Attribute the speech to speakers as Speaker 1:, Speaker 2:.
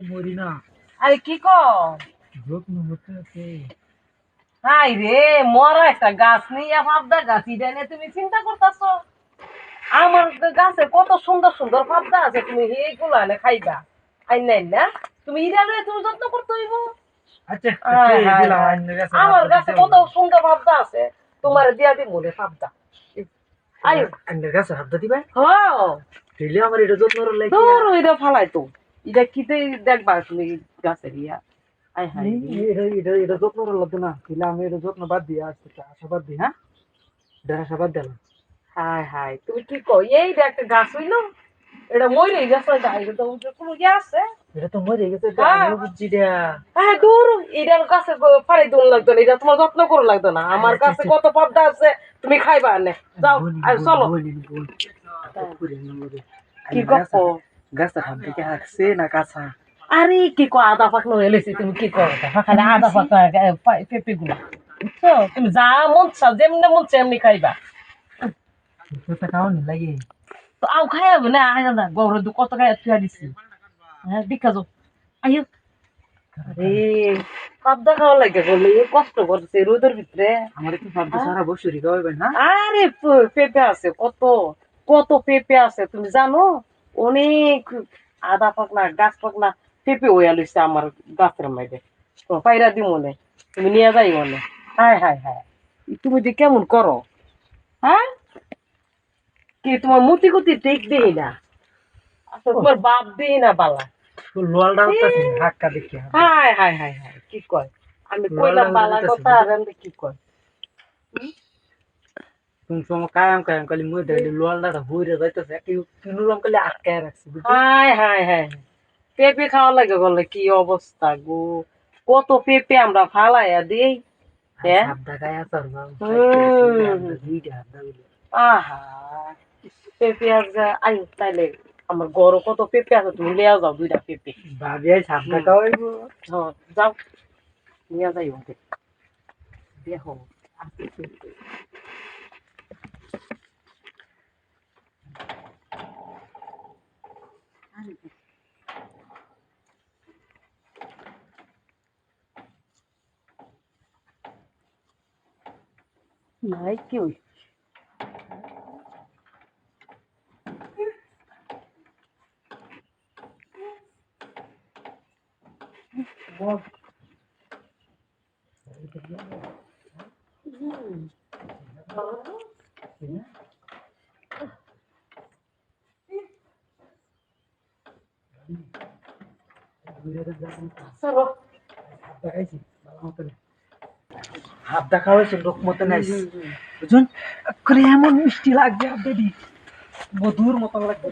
Speaker 1: মরি না
Speaker 2: আরে কি কর
Speaker 1: যত্ন হতে আছে
Speaker 2: হাই রে মরা একটা গাছ নিয়ে ভাবদা গাছ ইটা নিয়ে তুমি চিন্তা করতেছ। আমার গাছে কত সুন্দর সুন্দর ভাবদা আছে তুমি এইগুলো এনে খাইবা। আই নাই না? তুমি ইটা নিয়ে তুমি যত্ন করতে হইব।
Speaker 1: আচ্ছা কাছে
Speaker 2: আমার গাছে কত সুন্দর ভাবদা আছে তোমার দিয়া দিব রে আয়ো।
Speaker 1: আইনের কাছে হাত দিবা?
Speaker 2: হ্যাঁ।
Speaker 1: দিলে আমার এটা যত্ন লাগে
Speaker 2: তোর ওইটা ফালাই তো এটা কিতে দেখবা তুমি গাছের ইয়া আই
Speaker 1: এটা এটা এটা যত্ন লাগতো না। দিলে আমি এটা যত্ন বাদ দিয়ে আসতে আশা দিই হ্যাঁ? এটা আশা দিলাম
Speaker 2: হাই হাই তুমি কি কই এই একটা গাছ হইল এটা মরে গেছে এটা এটা তো কোনো ইয়ে আছে।
Speaker 1: এটা তো মরে গেছে এটা
Speaker 2: হ্যাঁ।
Speaker 1: বুঝছি
Speaker 2: হ্যাঁ দূর এটার কাছে ফাড়ি দোন লাগতো না এটা তোমার যত্ন করে লাগতো না। আমার কাছে কত পদ্মা আছে তুমি খাইবা নে যাও আর চলো। কি গপ্প।
Speaker 1: গাছটা হাত থেকে হাঁকছে না কাঁচা?
Speaker 2: আরে কি কো আদা পাকনো এলেছি তুমি কি করো খালি আদা পাকা পেঁপে গুলো বুঝছ তুমি যা মন চাও যেমনি মন চাও এমনি খাইবা।
Speaker 1: তোরটা খাওয়া নি লাগে।
Speaker 2: তো আও খাইবে না? আয় না গৌর দু কত খাই তুই দিছি। হ্যাঁ দেখা যাও। আইও। আরে পাবদা খাওয়া লাগে বলে কষ্ট করছে রোদের ভিতরে।
Speaker 1: আমার একটু ভাবতে সারা বছরই খাওয়াবেন না?
Speaker 2: আরে পেঁপে আছে কত কত পেঁপে আছে তুমি জানো? অনেক আদা পাকনা গাছ পাকনা পেঁপে হইয়া লইছে আমার গাছের মাইডে পাইরা দি মনে তুমি নিয়ে যাই মনে হায় হায় হায়। তুমি যে কেমন করো হ্যাঁ? কি তোমার মুতি কুতি ঠিক দেই না? আচ্ছা তোমার বাপ দেই না বালা।
Speaker 1: লোয়ালটা হাক্কা দেখি
Speaker 2: হায় হায় হায় হায় কি কয়? আমি কইলাম বালা কথা আর কি কয়?
Speaker 1: তুমি সময় কায়াম কায়াম কালি মুই দেখলি লোয়ালটা হইরে যাইতেছে কি কিনুরম কালি আটকায় রাখছি বুঝলি
Speaker 2: হায় হায় হায় পেঁপে খাওয়া লাগে বলে কি অবস্থা গো। কত পেঁপে আমরা ফালাইয়া দিই হ্যাঁ আহা পেঁপে আর যা আই তাইলে আমার গরো কত পেঁপে আছে তুমি লিয়া যাও দুইটা পেঁপে।
Speaker 1: ভাবি আই হাবদা খাওয়াইবো
Speaker 2: হ্যাঁ যাও। নিয়ে যাই দেখো নাই কেউ চলো
Speaker 1: হাবদা খাইছি ভালো মতো দেখা হয়েছে লোক মতো নাইছি বুঝুন এমন মিষ্টি লাগবে হাবদা দি। মধুর মতন লাগবে